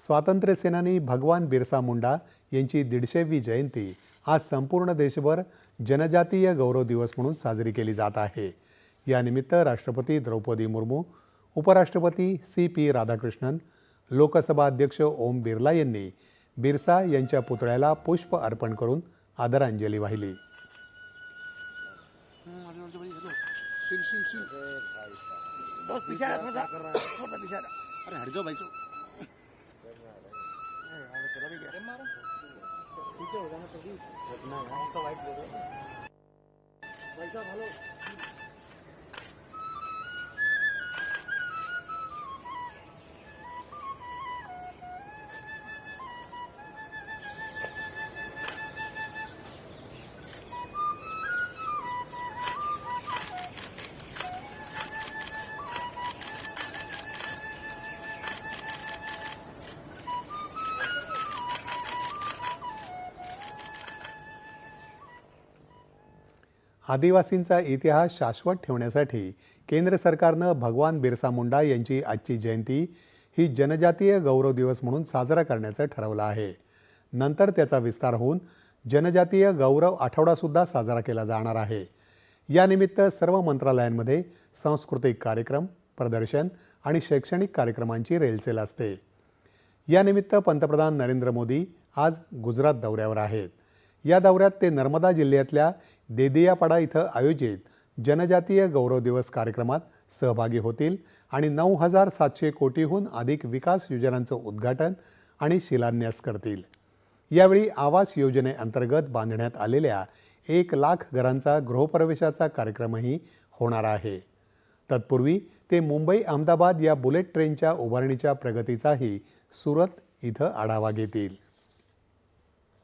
स्वातंत्र्यसेनानी भगवान बिरसा मुंडा यांची दीडशेवी जयंती आज संपूर्ण देशभर जनजातीय गौरव दिवस म्हणून साजरी केली जात आहे. यानिमित्त राष्ट्रपती द्रौपदी मुर्मू उपराष्ट्रपती सी पी राधाकृष्णन लोकसभा अध्यक्ष ओम बिर्ला यांनी बिरसा यांच्या पुतळ्याला पुष्प अर्पण करून आदरांजली वाहिली. सिल सिल सिल बहुत पीछे आ, थोड़ा थोड़ा पीछे आ। अरे हट जाओ भाई आदिवासींचा इतिहास शाश्वत ठेवण्यासाठी केंद्र सरकारनं भगवान बिरसा मुंडा यांची आजची जयंती ही जनजातीय गौरव दिवस म्हणून साजरा करण्याचं ठरवलं आहे. नंतर त्याचा विस्तार होऊन जनजातीय गौरव आठवडासुद्धा साजरा केला जाणार आहे. यानिमित्त सर्व मंत्रालयांमध्ये सांस्कृतिक कार्यक्रम प्रदर्शन आणि शैक्षणिक कार्यक्रमांची रेलचेल असते. यानिमित्त पंतप्रधान नरेंद्र मोदी आज गुजरात दौऱ्यावर आहेत. या दौऱ्यात ते नर्मदा जिल्ह्यातल्या देदियापाडा इथं आयोजित जनजातीय गौरव दिवस कार्यक्रमात सहभागी होतील आणि नऊ हजार सातशे कोटीहून अधिक विकास योजनांचं उद्घाटन आणि शिलान्यास करतील. यावेळी आवास योजनेअंतर्गत बांधण्यात आलेल्या एक लाख घरांचा गृहप्रवेशाचा कार्यक्रमही होणार आहे. तत्पूर्वी ते मुंबई अहमदाबाद या बुलेट ट्रेनच्या उभारणीच्या प्रगतीचाही सुरत इथं आढावा घेतील.